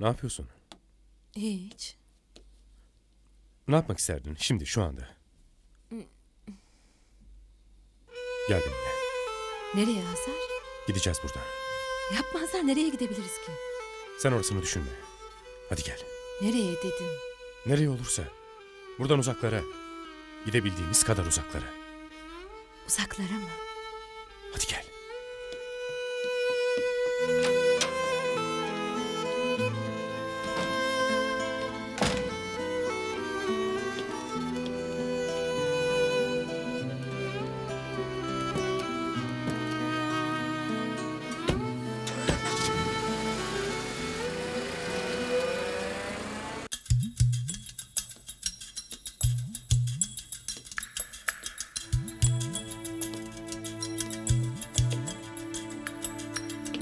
Ne yapıyorsun? Hiç. Ne yapmak isterdin şimdi şu anda? Gel benimle. Nereye Hazar? Gideceğiz buradan. Yapma Hazar nereye gidebiliriz ki? Sen orasını düşünme. Hadi gel. Nereye dedim. Nereye olursa. Buradan uzaklara. Gidebildiğimiz kadar uzaklara. Uzaklara mı? Hadi gel.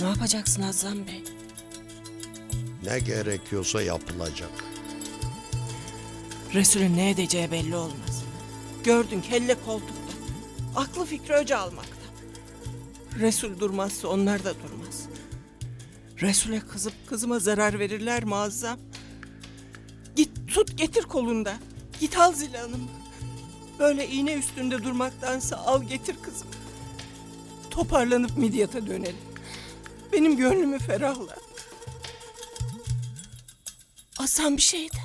Ne yapacaksın Azam Bey? Ne gerekiyorsa yapılacak. Resul'ün ne edeceği belli olmaz. Gördün kelle koltukta. Aklı fikri öce almakta. Resul durmazsa onlar da durmaz. Resul'e kızıp kızıma zarar verirler mi Azam? Git tut getir kolunda. Git al Zilan'ımı. Böyle iğne üstünde durmaktansa al getir kızım. Toparlanıp Midyat'a dönelim. Benim gönlümü ferahla. Hasan bir şey de.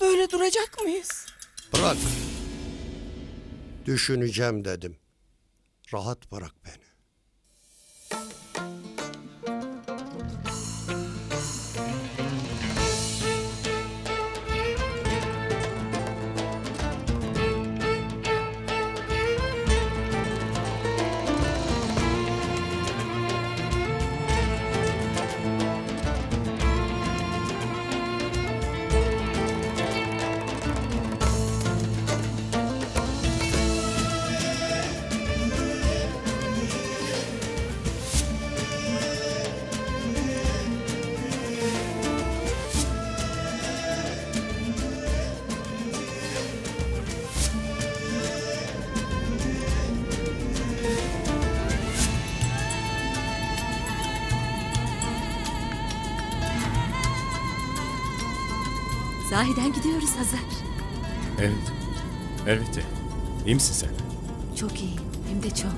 Böyle duracak mıyız? Bırak. Düşüneceğim dedim. Rahat bırak beni. Sahiden gidiyoruz Hazar. Evet. Elbette. İyi misin sen? Çok iyi. Hem de çok.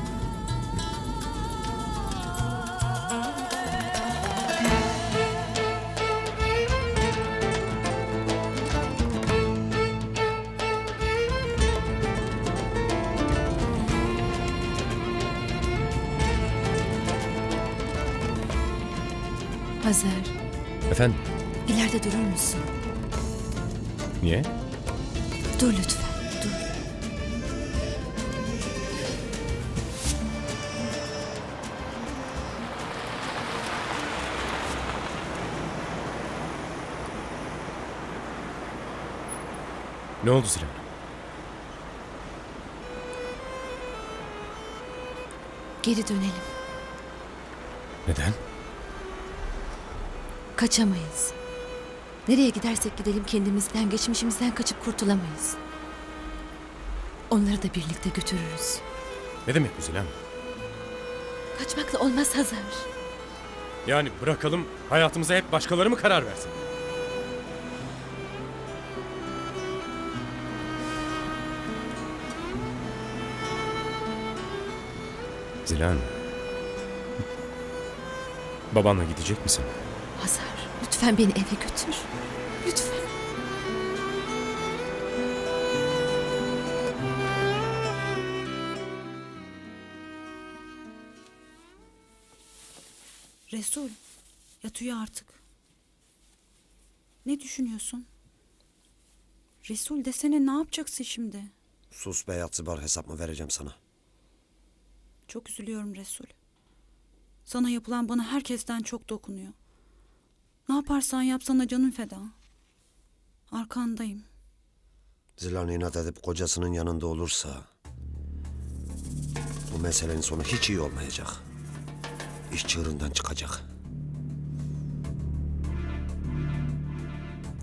Hazar, Efendim? ileride durur musun? Niye? Dur lütfen, dur. Ne oldu Zilan? Geri dönelim. Neden? Kaçamayız. Nereye gidersek gidelim kendimizden, geçmişimizden kaçıp kurtulamayız. Onları da birlikte götürürüz. Ne demek bu? Kaçmakla olmaz Hazar. Yani bırakalım hayatımıza hep başkaları mı karar versin? Zilan. Babanla gidecek misin? Hazar, lütfen beni eve götür. Lütfen. Resul, yat uyu artık. Ne düşünüyorsun? Resul desene ne yapacaksın şimdi? Sus be yatsıbar hesap mı vereceğim sana? Çok üzülüyorum Resul. Sana yapılan bana herkesten çok dokunuyor. Ne yaparsan yap sana canım feda. Arkandayım. Zilan inat edip kocasının yanında olursa... ...bu meselenin sonu hiç iyi olmayacak. İş çığırından çıkacak.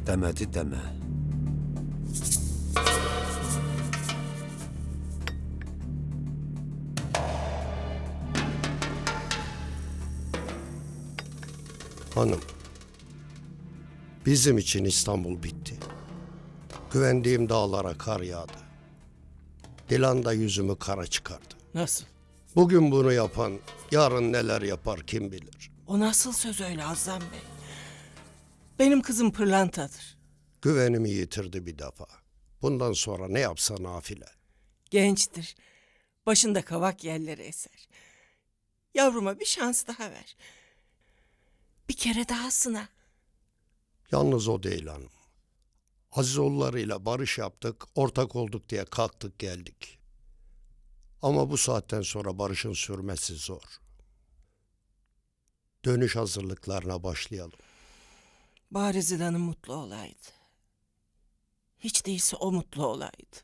Demedi deme. Hanım, Bizim için İstanbul bitti. Güvendiğim dağlara kar yağdı. Dilan da yüzümü kara çıkardı. Nasıl? Bugün bunu yapan yarın neler yapar kim bilir. O nasıl söz öyle Azam Bey? Benim kızım pırlantadır. Güvenimi yitirdi bir defa. Bundan sonra ne yapsa nafile. Gençtir. Başında kavak yerleri eser. Yavruma bir şans daha ver. Bir kere daha sına. Yalnız o değil hanım. Azizoğullarıyla barış yaptık, ortak olduk diye kalktık geldik. Ama bu saatten sonra barışın sürmesi zor. Dönüş hazırlıklarına başlayalım. Bari Zilan'ın mutlu olaydı. Hiç değilse o mutlu olaydı.